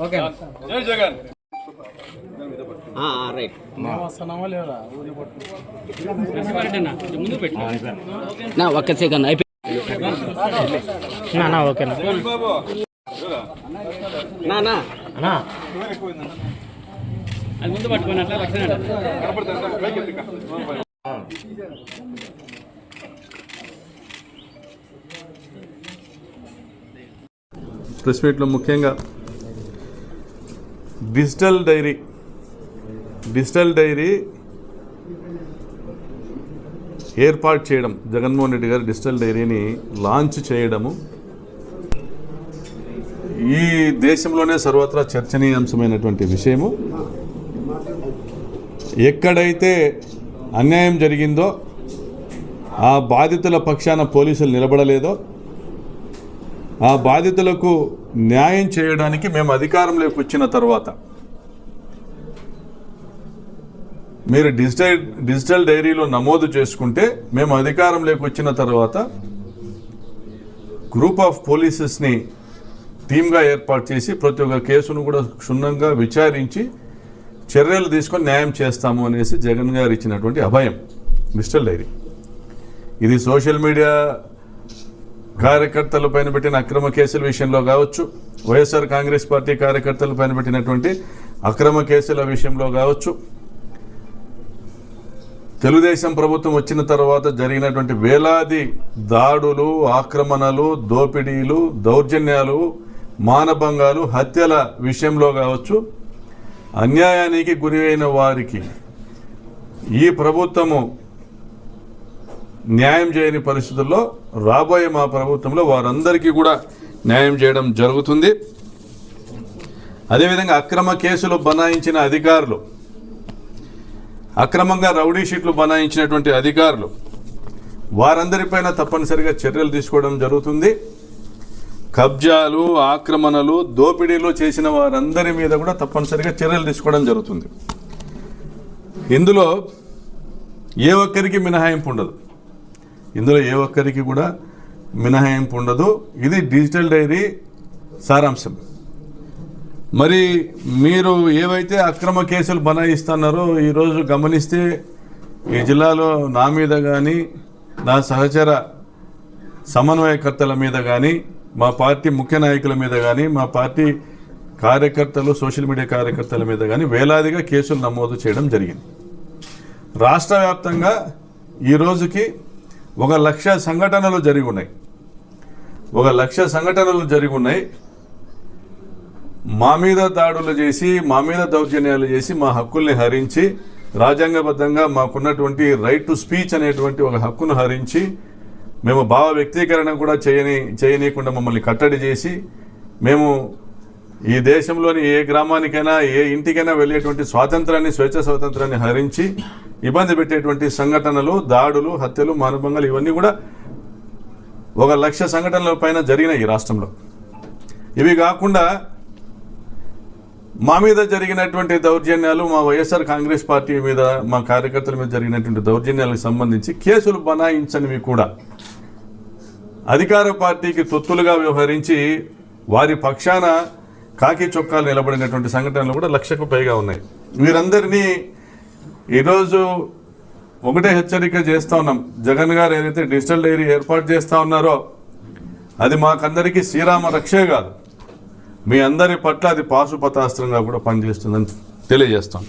Okay జై జగన్ ఒక్క second అయిపోయింది నా ఓకేనా నా నా అది ముందు పట్టుకోండి అట్లా లక్షణ ప్రెస్ మీట్లో ముఖ్యంగా డిజిటల్ డైరీ డిజిటల్ డైరీ ఏర్పాటు చేయడం జగన్మోహన్ రెడ్డి గారు డిజిటల్ డైరీని లాంచ్ చేయడము ఈ దేశంలోనే సర్వత్రా చర్చనీయాంశమైనటువంటి విషయము. ఎక్కడైతే అన్యాయం జరిగిందో ఆ బాధితుల పక్షాన పోలీసులు నిలబడలేదో ఆ బాధితులకు న్యాయం చేయడానికి మేము అధికారంలోకి వచ్చిన తర్వాత మీరు డిజిటల్ డిజిటల్ డైరీలో నమోదు చేసుకుంటే మేము అధికారంలోకి వచ్చిన తర్వాత గ్రూప్ ఆఫ్ పోలీసెస్ని టీమ్గా ఏర్పాటు చేసి ప్రతి ఒక్క కేసును కూడా క్షుణ్ణంగా విచారించి చర్యలు తీసుకొని న్యాయం చేస్తాము అనేసి జగన్ గారు ఇచ్చినటువంటి అభయం మిస్టర్ డైరీ ఇది సోషల్ మీడియా కార్యకర్తల పైన పెట్టిన అక్రమ కేసుల విషయంలో కావచ్చు వైఎస్ఆర్ కాంగ్రెస్ పార్టీ కార్యకర్తల పైన పెట్టినటువంటి అక్రమ కేసుల విషయంలో కావచ్చు. తెలుగుదేశం ప్రభుత్వం వచ్చిన తర్వాత జరిగినటువంటి వేలాది దాడులు ఆక్రమణలు దోపిడీలు దౌర్జన్యాలు మానభంగాలు హత్యల విషయంలో కావచ్చు అన్యాయానికి గురి అయిన వారికి ఈ ప్రభుత్వము న్యాయం చేయని పరిస్థితుల్లో రాబోయే మా ప్రభుత్వంలో వారందరికీ కూడా న్యాయం చేయడం జరుగుతుంది. అదేవిధంగా అక్రమ కేసులు బనాయించిన అధికారులు అక్రమంగా రౌడీ షీట్లు బనాయించినటువంటి అధికారులు వారందరిపైన తప్పనిసరిగా చర్యలు తీసుకోవడం జరుగుతుంది. కబ్జాలు ఆక్రమణలు దోపిడీలు చేసిన వారందరి మీద కూడా తప్పనిసరిగా చర్యలు తీసుకోవడం జరుగుతుంది. ఇందులో ఏ ఒక్కరికి మినహాయింపు ఉండదు. ఇందులో ఏ ఒక్కరికి కూడా మినహాయింపు ఉండదు. ఇది డిజిటల్ డైరీ సారాంశం. మరి మీరు ఏవైతే అక్రమ కేసులు బనాయిస్తున్నారో ఈరోజు గమనిస్తే ఈ జిల్లాలో నా మీద కానీ నా సహచర సమన్వయకర్తల మీద కానీ మా పార్టీ ముఖ్య నాయకుల మీద కానీ మా పార్టీ కార్యకర్తలు సోషల్ మీడియా కార్యకర్తల మీద కానీ వేలాదిగా కేసులు నమోదు చేయడం జరిగింది. రాష్ట్ర వ్యాప్తంగా ఈ రోజుకి ఒక లక్ష సంఘటనలు జరిగి ఉన్నాయి. ఒక లక్ష సంఘటనలు జరిగి ఉన్నాయి. మా మీద దాడులు చేసి మా మీద దౌర్జన్యాలు చేసి మా హక్కుల్ని హరించి రాజ్యాంగబద్ధంగా మాకున్నటువంటి రైట్ టు స్పీచ్ అనేటువంటి ఒక హక్కును హరించి మేము భావ వ్యక్తీకరణ కూడా చేయని చేయనీయకుండా మమ్మల్ని కట్టడి చేసి మేము ఈ దేశంలోని ఏ గ్రామానికైనా ఏ ఇంటికైనా వెళ్ళేటువంటి స్వాతంత్రాన్ని స్వేచ్ఛ స్వాతంత్రాన్ని హరించి ఇబ్బంది పెట్టేటువంటి సంఘటనలు దాడులు హత్యలు మానభంగాలు ఇవన్నీ కూడా ఒక లక్ష సంఘటనల పైన జరిగినాయి ఈ రాష్ట్రంలో. ఇవి కాకుండా మా మీద జరిగినటువంటి దౌర్జన్యాలు మా వైఎస్ఆర్ కాంగ్రెస్ పార్టీ మీద మా కార్యకర్తల మీద జరిగినటువంటి దౌర్జన్యాలకు సంబంధించి కేసులు బనాయించనివి కూడా అధికార పార్టీకి తొత్తులుగా వ్యవహరించి వారి పక్షాన కాకి చొక్కాలు నిలబడినటువంటి సంఘటనలు కూడా లక్షకు పైగా ఉన్నాయి. వీరందరినీ ఈరోజు ఒకటే హెచ్చరిక చేస్తూ ఉన్నాం. జగన్ గారు ఏదైతే డిజిటల్ డైరీ ఏర్పాటు చేస్తా ఉన్నారో అది మాకందరికీ శ్రీరామ రక్షే కాదు. మీ అందరి పట్ల అది పాశుపతాస్త్రంగా కూడా పనిచేస్తుందని తెలియజేస్తాం.